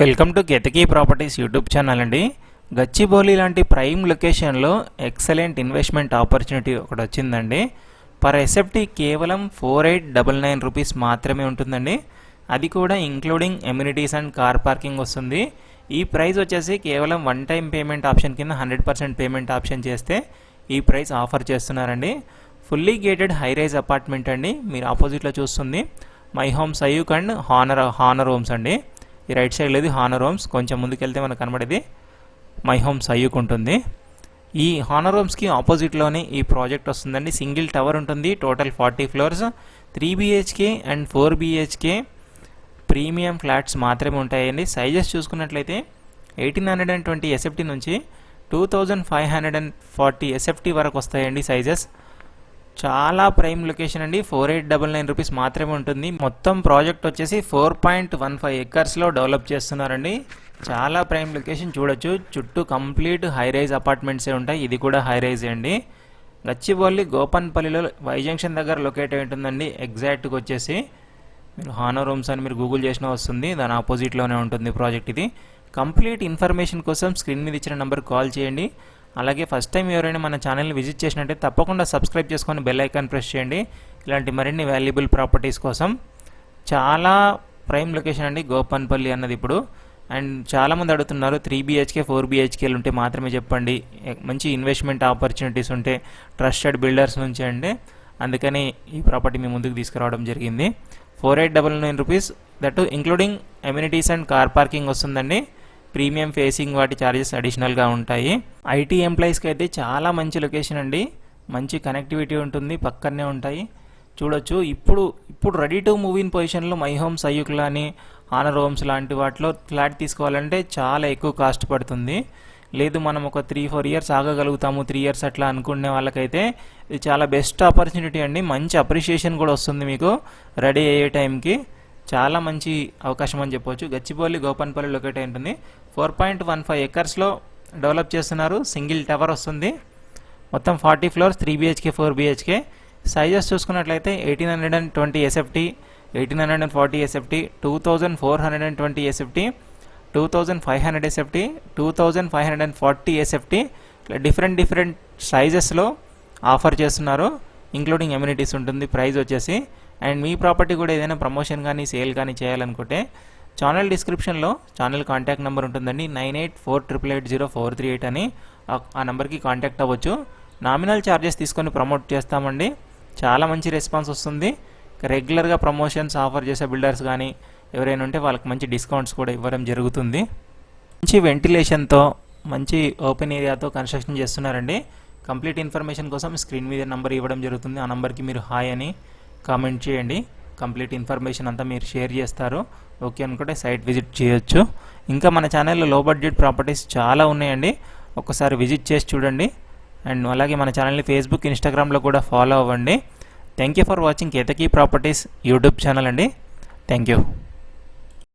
Welcome to Ketaki properties YouTube channel అండి. గచ్చిబౌలి లాంటి prime లొకేషన్లో ఎక్సలెంట్ ఇన్వెస్ట్మెంట్ ఆపర్చునిటీ ఒకటి వచ్చిందండి. పర్ ఎసెప్టీ కేవలం four eight double nine rupees మాత్రమే ఉంటుందండి. అది కూడా including amenities and car parking వస్తుంది. ఈ ప్రైస్ వచ్చేసి కేవలం వన్ టైం పేమెంట్ ఆప్షన్ కింద హండ్రెడ్ పర్సెంట్ పేమెంట్ ఆప్షన్ చేస్తే ఈ ప్రైస్ ఆఫర్ చేస్తున్నారండి. Fully gated high rise apartment అండి. మీరు ఆపోజిట్లో చూస్తుంది. My home Sayuk and honour honour homes అండి. ఈ రైట్ సైడ్ లేదు హానర్ హోమ్స్ కొంచెం ముందుకెళ్తే మనకు కనబడేది మై హోమ్స్ అయ్యూక్ ఉంటుంది. ఈ హానర్ హోమ్స్కి ఆపోజిట్లోనే ఈ ప్రాజెక్ట్ వస్తుందండి. సింగిల్ టవర్ ఉంటుంది total forty floors three BHK and four BHK premium flats మాత్రమే ఉంటాయండి. సైజెస్ చూసుకున్నట్లయితే eighteen hundred and twenty SFT నుంచి two thousand five hundred and forty SFT వరకు వస్తాయండి సైజెస్ చాలా ప్రైమ్ లొకేషన్ అండి. Four eight double nine rupees మాత్రమే ఉంటుంది. మొత్తం ప్రాజెక్ట్ వచ్చేసి ఫోర్ పాయింట్ వన్ ఫైవ్ ఎకర్స్లో డెవలప్ చేస్తున్నారండి. చాలా ప్రైమ్ లొకేషన్ చూడొచ్చు. చుట్టూ కంప్లీట్ హై రైజ్ అపార్ట్మెంట్సే ఉంటాయి. ఇది కూడా హై రైజ్ అండి. గచ్చిబౌలి గోపన్పల్లిలో వై జంక్షన్ దగ్గర లొకేట్ అయి ఉంటుందండి. ఎగ్జాక్ట్గా వచ్చేసి మీరు హానో రూమ్స్ అని మీరు గూగుల్ చేసినా వస్తుంది. దాని ఆపోజిట్లోనే ఉంటుంది ప్రాజెక్ట్ ఇది. కంప్లీట్ ఇన్ఫర్మేషన్ కోసం స్క్రీన్ మీద ఇచ్చిన నెంబర్ కాల్ చేయండి. అలాగే ఫస్ట్ టైం ఎవరైనా మన ఛానల్ని విజిట్ చేసినట్టే తప్పకుండా సబ్స్క్రైబ్ చేసుకొని బెల్ ఐకాన్ ప్రెస్ చేయండి. ఇలాంటి మరిన్ని వాల్యుబుల్ ప్రాపర్టీస్ కోసం చాలా ప్రైమ్ లొకేషన్ అండి గోపన్పల్లి అన్నది ఇప్పుడు. అండ్ చాలామంది అడుగుతున్నారు త్రీ బీహెచ్కే ఫోర్ బీహెచ్కేలు ఉంటే మాత్రమే చెప్పండి. మంచి ఇన్వెస్ట్మెంట్ ఆపర్చునిటీస్ ఉంటే ట్రస్టెడ్ బిల్డర్స్ నుంచి అండి. అందుకని ఈ ప్రాపర్టీ మీ ముందుకు తీసుకురావడం జరిగింది. Four eight double nine rupees that including amenities and car parking వస్తుందండి. ప్రీమియం ఫేసింగ్ వాటి ఛార్జెస్ అడిషనల్గా ఉంటాయి. ఐటీ ఎంప్లాయీస్కి అయితే చాలా మంచి లొకేషన్ అండి. మంచి కనెక్టివిటీ ఉంటుంది పక్కనే ఉంటాయి. చూడొచ్చు. ఇప్పుడు ఇప్పుడు రెడీ టు మూవ్ ఇన్ పొజిషన్లో మై హోమ్స్ అయ్యుకులు అని ఆనర్ హోమ్స్ లాంటి వాటిలో ఫ్లాట్ తీసుకోవాలంటే చాలా ఎక్కువ కాస్ట్ పడుతుంది. లేదు మనం ఒక త్రీ ఫోర్ ఇయర్స్ ఆగగలుగుతాము త్రీ ఇయర్స్ అట్లా అనుకునే వాళ్ళకైతే ఇది చాలా బెస్ట్ ఆపర్చునిటీ అండి. మంచి అప్రిషియేషన్ కూడా వస్తుంది మీకు రెడీ అయ్యే టైంకి చాలా మంచి అవకాశం అని చెప్పొచ్చు. గచ్చిబౌలి గోపన్పల్లి లొకేట్ అయి ఉంటుంది. ఫోర్ పాయింట్ వన్ ఫైవ్ ఎకర్స్లో డెవలప్ చేస్తున్నారు. సింగిల్ టవర్ వస్తుంది. మొత్తం forty floors three BHK four BHK. Sizes చూసుకున్నట్లయితే eighteen hundred and twenty SFT eighteen hundred and forty SFT two thousand four hundred and twenty SFT two thousand five hundred SFT two thousand five hundred and forty SFT. ఇట్లా different different సైజెస్లో offer చేస్తున్నారు. Including amenities ఉంటుంది. Price వచ్చేసి and మీ property కూడా ఏదైనా promotion కానీ sale కానీ చేయాలనుకుంటే ఛానల్ డిస్క్రిప్షన్లో ఛానల్ కాంటాక్ట్ నెంబర్ ఉంటుందండి. Nine eight four triple eight zero four three eight అని ఆ- నెంబర్కి కాంటాక్ట్ అవ్వచ్చు. నామినల్ ఛార్జెస్ తీసుకొని ప్రమోట్ చేస్తామండి. చాలా మంచి రెస్పాన్స్ వస్తుంది. రెగ్యులర్గా ప్రమోషన్స్ ఆఫర్ చేసే బిల్డర్స్ కానీ ఎవరైనా ఉంటే వాళ్ళకి మంచి డిస్కౌంట్స్ కూడా ఇవ్వడం జరుగుతుంది. మంచి వెంటిలేషన్తో మంచి ఓపెన్ ఏరియాతో కన్స్ట్రక్షన్ చేస్తున్నారండి. కంప్లీట్ ఇన్ఫర్మేషన్ కోసం స్క్రీన్ మీద నెంబర్ ఇవ్వడం జరుగుతుంది. ఆ నెంబర్కి మీరు హాయ్ అని కామెంట్ చేయండి. కంప్లీట్ ఇన్ఫర్మేషన్ అంతా మీరు షేర్ చేస్తారు. ఓకే అనుకుంటే సైట్ విజిట్ చేయొచ్చు. ఇంకా మన ఛానల్లో లో బడ్జెట్ ప్రాపర్టీస్ చాలా ఉన్నాయండి. ఒకసారి విజిట్ చేసి చూడండి. అండ్ అలాగే మన ఛానల్ని ఫేస్బుక్ ఇన్స్టాగ్రామ్లో కూడా ఫాలో అవ్వండి. Thank you for watching Ketaki properties YouTube channel అండి. Thank you